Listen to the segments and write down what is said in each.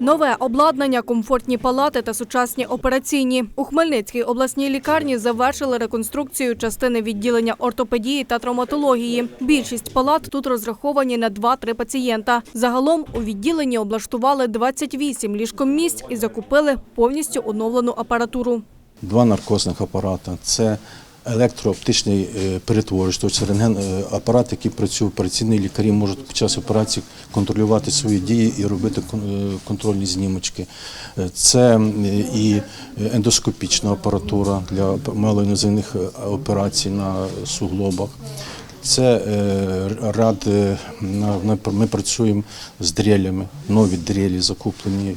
Нове обладнання, комфортні палати та сучасні операційні. У Хмельницькій обласній лікарні завершили реконструкцію частини відділення ортопедії та травматології. Більшість палат тут розраховані на 2-3 пацієнта. Загалом у відділенні облаштували 28 ліжкомісць і закупили повністю оновлену апаратуру. Два наркозних апарати. Це електрооптичний е, перетворювач, тобто рентген е, апарат, який працює операційні лікарі, можуть під час операції контролювати свої дії і робити е, контрольні знімочки. Це і ендоскопічна апаратура для малоінвазивних е, операцій на суглобах. Це на- ми працюємо з дрелями, нові дрелі закуплені,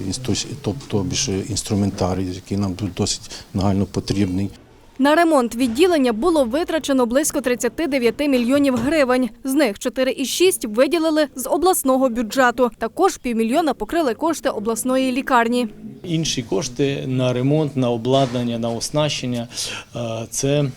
тобто інструментарій, який нам досить нагально потрібний. На ремонт відділення було витрачено близько 39 мільйонів гривень. З них 4,6 виділили з обласного бюджету. Також півмільйона покрили кошти обласної лікарні. Інші кошти на ремонт, на обладнання, на оснащення е, це е,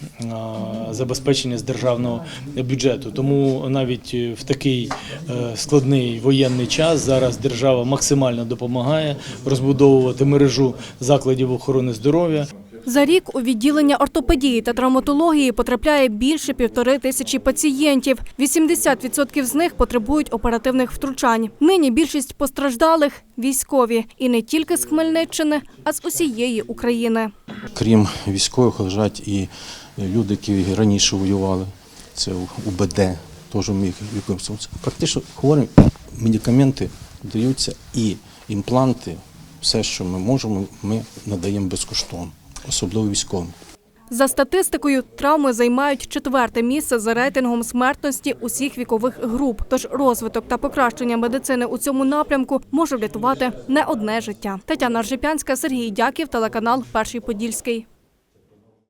забезпечення з державного бюджету. Тому навіть в такий е, складний воєнний час зараз держава максимально допомагає розбудовувати мережу закладів охорони здоров'я. За рік у відділення ортопедії та травматології потрапляє більше півтори тисячі пацієнтів. 80% з них потребують оперативних втручань. Нині більшість постраждалих військові і не тільки з Хмельниччини, а з усієї України. Крім військових, лежать і люди, які раніше воювали. Це УБД, теж ми їх. Практично хворим медикаменти даються і імпланти, все, що ми можемо, ми надаємо безкоштовно, особливо військовим. За статистикою, травми займають четверте місце за рейтингом смертності усіх вікових груп. Тож розвиток та покращення медицини у цьому напрямку може врятувати не одне життя. Тетяна Ржепянська, Сергій Дяків, телеканал Перший Подільський.